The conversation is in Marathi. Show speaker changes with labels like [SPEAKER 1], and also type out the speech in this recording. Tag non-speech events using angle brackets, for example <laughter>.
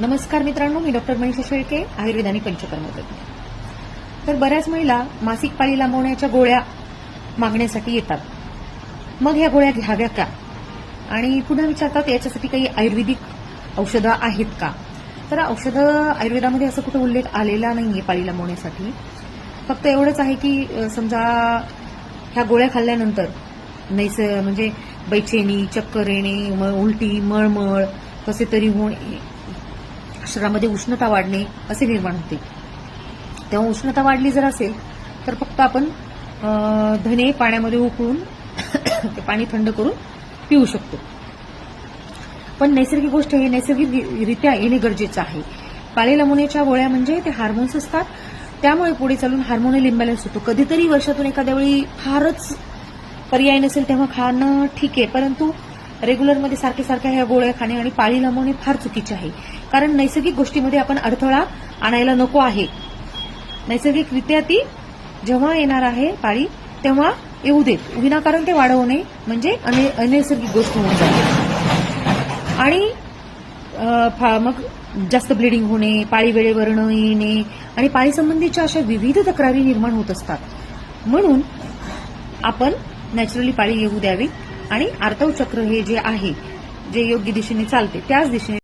[SPEAKER 1] नमस्कार मित्रांनो मी डॉक्टर मनीषा शेळके आयुर्वेद आणि पंचकर्मतज्ञ. तर बऱ्याच महिला मासिक पाळी लांबवण्याच्या गोळ्या मागण्यासाठी येतात. मग ह्या गोळ्या घ्याव्या का? आणि पुन्हा विचारतात याच्यासाठी काही आयुर्वेदिक औषधं आहेत का? तर औषधं आयुर्वेदामध्ये असं कुठं उल्लेख आलेला नाहीये पाळी लांबवण्यासाठी. फक्त एवढंच आहे की समजा ह्या गोळ्या खाल्ल्यानंतर नैस म्हणजे बैचेनी चक्कर येणे म- उलटी मळमळ कसे तरी होणे शरीरामध्ये उष्णता वाढणे असे निर्माण होते. तेव्हा उष्णता वाढली जर असेल तर फक्त आपण धने पाण्यामध्ये उकळून <coughs> ते पाणी थंड करून पिऊ शकतो. पण नैसर्गिक गोष्ट हे नैसर्गिकरित्या येणे गरजेचं आहे. पाळी लांबवण्याच्या गोळ्या म्हणजे ते हार्मोन्स असतात. त्यामुळे पुढे चालून हार्मोनल इम्बॅलन्स होतो. कधीतरी वर्षातून एखाद्या वेळी फारच पर्याय नसेल तेव्हा खाणं ठीक आहे. परंतु रेग्युलरमध्ये सारखे सारख्या ह्या गोळ्या खाणे आणि पाळी लांबवणे फार चुकीचे आहे. कारण नैसर्गिक गोष्टीमध्ये आपण अडथळा आणायला नको आहे. नैसर्गिकरित्या ती जेव्हा येणार आहे पाळी तेव्हा येऊ देत. विनाकारण ते वाढवणे म्हणजे अने- अनैसर्गिक गोष्ट होऊन जाते. आणि फा- मग जास्त ब्लिडिंग होणे पाळी वेळेवर न येणे आणि पाळीसंबंधीच्या अशा विविध तक्रारी निर्माण होत असतात. म्हणून आपण नॅचरली पाळी येऊ द्यावी. आणि आर्तव चक्र हे जे आहे जे योग्य दिशेने चालते त्याच दिशेने